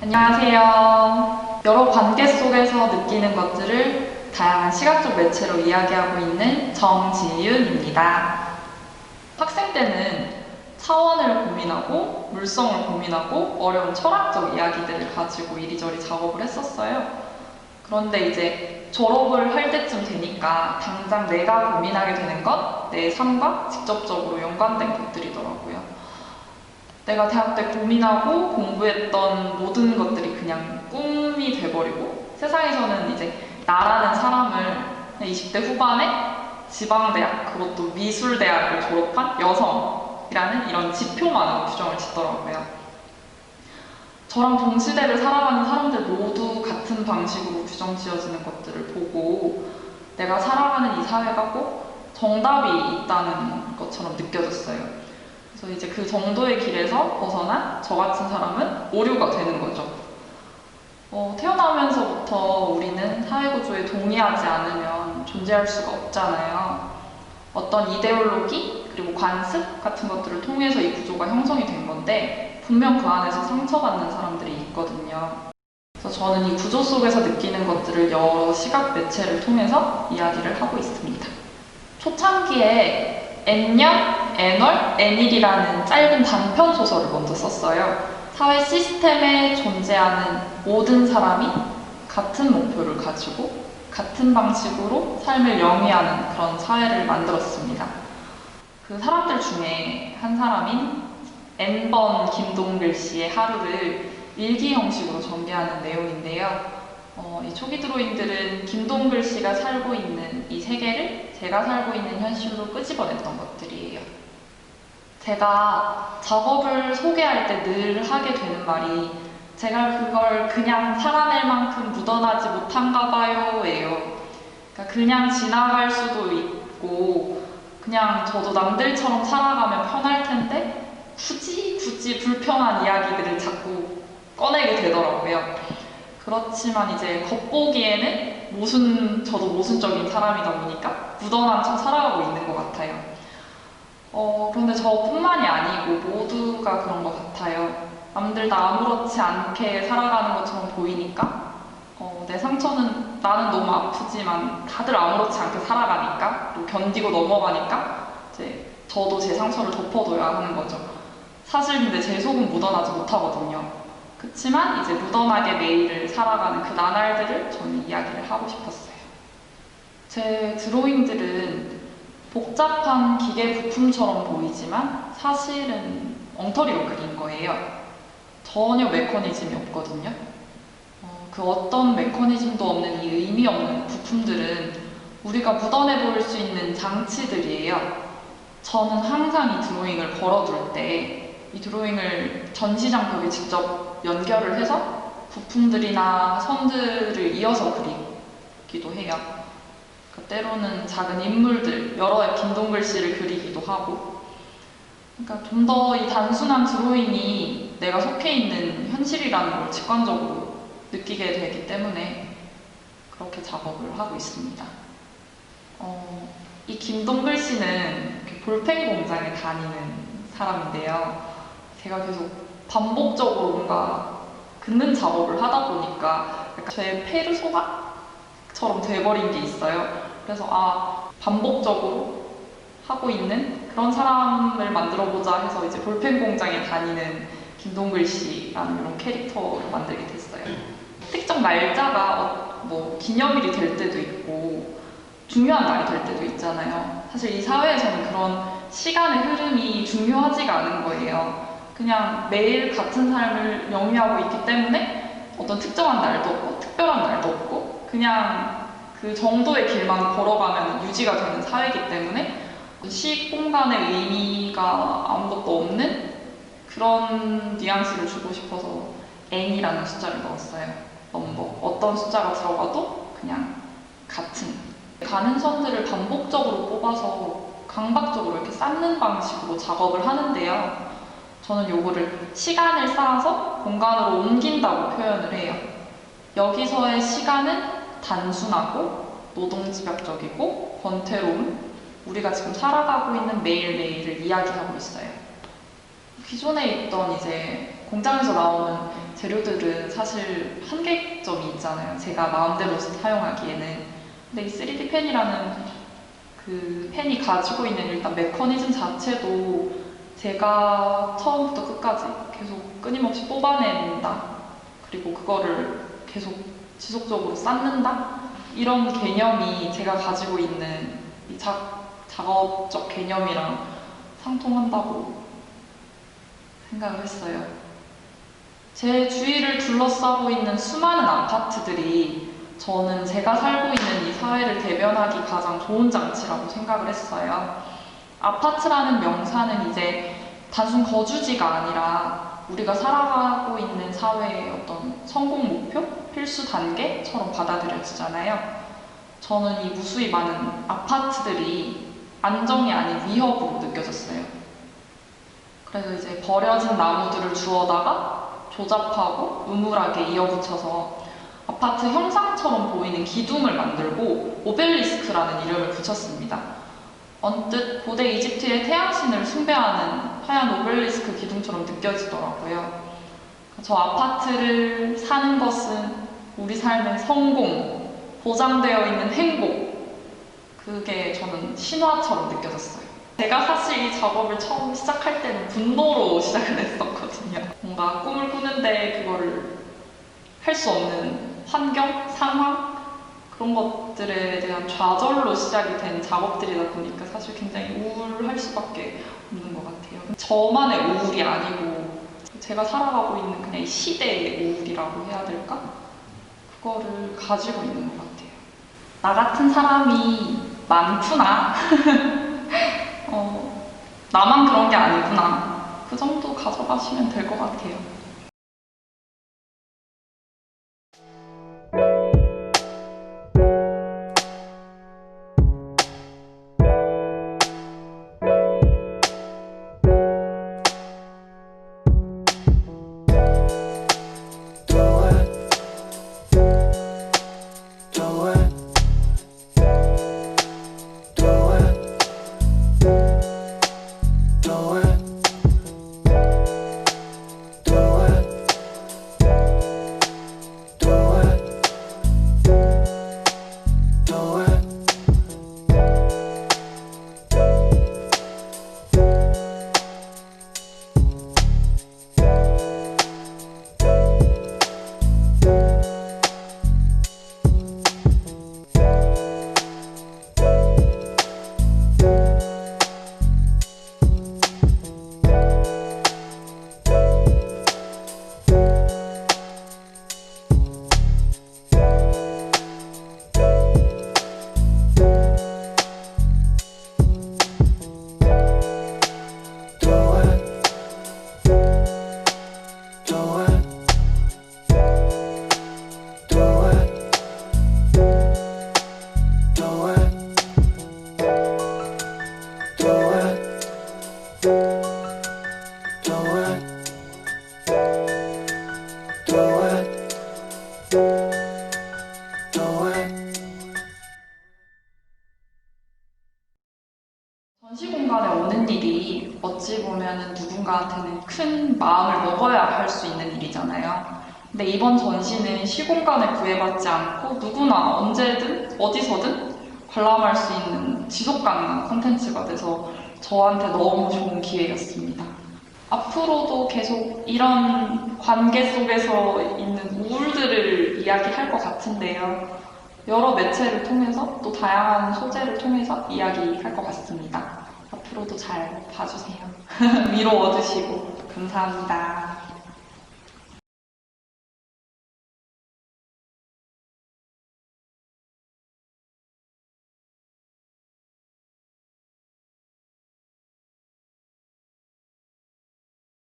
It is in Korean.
안녕하세요. 여러 관계 속에서 느끼는 것들을 다양한 시각적 매체로 이야기하고 있는 정지윤입니다. 학생 때는 차원을 고민하고 물성을 고민하고 어려운 철학적 이야기들을 가지고 이리저리 작업을 했었어요. 그런데 이제 졸업을 할 때쯤 되니까 당장 내가 고민하게 되는 건 내 삶과 직접적으로 연관된 것들이더라고요. 내가 대학 때 고민하고 공부했던 모든 것들이 그냥 꿈이 돼버리고 세상에서는 이제 나라는 사람을 20대 후반에 지방대학 그것도 미술대학을 졸업한 여성이라는 이런 지표만으로 규정을 짓더라고요. 저랑 동시대를 살아가는 사람들 모두 같은 방식으로 규정 지어지는 것들을 보고 내가 살아가는 이 사회가 꼭 정답이 있다는 것처럼 느껴졌어요. 그래서 이제 그 정도의 길에서 벗어난 저 같은 사람은 오류가 되는 거죠. 어, 태어나면서부터 우리는 사회구조에 동의하지 않으면 존재할 수가 없잖아요. 어떤 이데올로기 그리고 관습 같은 것들을 통해서 이 구조가 형성이 된 건데 분명 그 안에서 상처받는 사람들이 있거든요. 그래서 저는 이 구조 속에서 느끼는 것들을 여러 시각 매체를 통해서 이야기를 하고 있습니다. 초창기에 N년, N월, N일이라는 짧은 단편 소설을 먼저 썼어요. 사회 시스템에 존재하는 모든 사람이 같은 목표를 가지고 같은 방식으로 삶을 영위하는 그런 사회를 만들었습니다. 그 사람들 중에 한 사람인 N번 김동글 씨의 하루를 일기 형식으로 전개하는 내용인데요. 어, 이 초기 드로잉들은 김동글 씨가 살고 있는 이 세계를 제가 살고 있는 현실로 끄집어냈던 것들이에요. 제가 작업을 소개할 때 늘 하게 되는 말이 제가 그걸 그냥 살아낼 만큼 묻어나지 못한가 봐요예요. 그러니까 그냥 지나갈 수도 있고 그냥 저도 남들처럼 살아가면 편할 텐데 굳이 굳이 불편한 이야기들을 자꾸 꺼내게 되더라고요. 그렇지만 이제 겉보기에는 모순 저도 모순적인 사람이다 보니까 묻어난 척 살아가고 있는 것 같아요. 어, 그런데 저뿐만이 아니고 모두가 그런 것 같아요. 남들 다 아무렇지 않게 살아가는 것처럼 보이니까 어, 내 상처는 나는 너무 아프지만 다들 아무렇지 않게 살아가니까 또 견디고 넘어가니까 이제 저도 제 상처를 덮어둬야 하는 거죠. 사실 근데 제 속은 묻어나지 못하거든요. 그렇지만 이제 묻어나게 매일을 살아가는 그 나날들을 저는 이야기를 하고 싶었어요. 제 드로잉들은 복잡한 기계 부품처럼 보이지만 사실은 엉터리로 그린 거예요. 전혀 메커니즘이 없거든요. 어, 그 어떤 메커니즘도 없는 이 의미 없는 부품들은 우리가 묻어내 볼 수 있는 장치들이에요. 저는 항상 이 드로잉을 걸어둘 때 이 드로잉을 전시장 벽에 직접 연결을 해서 부품들이나 선들을 이어서 그리기도 해요. 그 때로는 작은 인물들, 여러 김동글씨를 그리기도 하고 그러니까 좀 더 이 단순한 드로잉이 내가 속해 있는 현실이라는 걸 직관적으로 느끼게 되기 때문에 그렇게 작업을 하고 있습니다. 어, 이 김동글 씨는 볼펜 공장에 다니는 사람인데요. 제가 계속 반복적으로 뭔가 긋는 작업을 하다 보니까 제 페르소나처럼 돼버린 게 있어요. 그래서 아 반복적으로 하고 있는 그런 사람을 만들어보자 해서 이제 볼펜 공장에 다니는 김동글 씨라는 이런 캐릭터를 만들게 됐어요. 특정 날짜가 어, 뭐 기념일이 될 때도 있고 중요한 날이 될 때도 있잖아요. 사실 이 사회에서는 그런 시간의 흐름이 중요하지가 않은 거예요. 그냥 매일 같은 삶을 영위하고 있기 때문에 어떤 특정한 날도 없고 특별한 날도 없고 그냥 그 정도의 길만 걸어가면 유지가 되는 사회이기 때문에 시 공간의 의미가 아무것도 없는 그런 뉘앙스를 주고 싶어서 n이라는 숫자를 넣었어요. 넘버. 어떤 숫자가 들어가도 그냥 같은. 가는 선들을 반복적으로 뽑아서 강박적으로 이렇게 쌓는 방식으로 작업을 하는데요. 저는 요거를 시간을 쌓아서 공간으로 옮긴다고 표현을 해요. 여기서의 시간은 단순하고 노동집약적이고 권태로움, 우리가 지금 살아가고 있는 매일매일을 이야기하고 있어요. 기존에 있던 이제 공장에서 나오는 재료들은 사실 한계점이 있잖아요. 제가 마음대로 사용하기에는. 근데 이 3D 펜이라는 그 펜이 가지고 있는 일단 메커니즘 자체도 제가 처음부터 끝까지 계속 끊임없이 뽑아낸다. 그리고 그거를 계속 지속적으로 쌓는다. 이런 개념이 제가 가지고 있는 이 작, 작업적 개념이랑 상통한다고 생각을 했어요. 제 주위를 둘러싸고 있는 수많은 아파트들이 저는 제가 살고 있는 이 사회를 대변하기 가장 좋은 장치라고 생각을 했어요. 아파트라는 명사는 이제 단순 거주지가 아니라 우리가 살아가고 있는 사회의 어떤 성공 목표, 필수 단계처럼 받아들여지잖아요. 저는 이 무수히 많은 아파트들이 안정이 아닌 위협으로 느껴졌어요. 그래서 이제 버려진 나무들을 주워다가 조잡하고 우물하게 이어붙여서 아파트 형상처럼 보이는 기둥을 만들고 오벨리스크라는 이름을 붙였습니다. 언뜻 고대 이집트의 태양신을 숭배하는 하얀 오벨리스크 기둥처럼 느껴지더라고요. 저 아파트를 사는 것은 우리 삶의 성공, 보장되어 있는 행복, 그게 저는 신화처럼 느껴졌어요. 제가 사실 이 작업을 처음 시작할 때는 분노로 시작을 했었거든요. 뭔가 꿈을 꾸는데 그거를 할 수 없는 환경, 상황, 그런 것들에 대한 좌절로 시작이 된 작업들이다 보니까 사실 굉장히 우울할 수밖에 없는 것 같아요. 저만의 우울이 아니고 제가 살아가고 있는 그냥 이 시대의 우울이라고 해야 될까? 그거를 가지고 있는 것 같아요. 나 같은 사람이 많구나. 어, 나만 그런 게 아니구나. 그 정도 가져가시면 될 것 같아요. 전시 공간에 오는 일이 어찌 보면 누군가한테는 큰 마음을 먹어야 할 수 있는 일이잖아요. 근데 이번 전시는 시공간에 구애받지 않고 누구나 언제든 어디서든 관람할 수 있는 지속 가능한 콘텐츠가 돼서 저한테 너무 좋은 기회였습니다. 앞으로도 계속 이런 관계 속에서 있는 우울들을 이야기할 것 같은데요. 여러 매체를 통해서 또 다양한 소재를 통해서 이야기할 것 같습니다. 앞으로도 잘 봐주세요. 위로 얻으시고 감사합니다.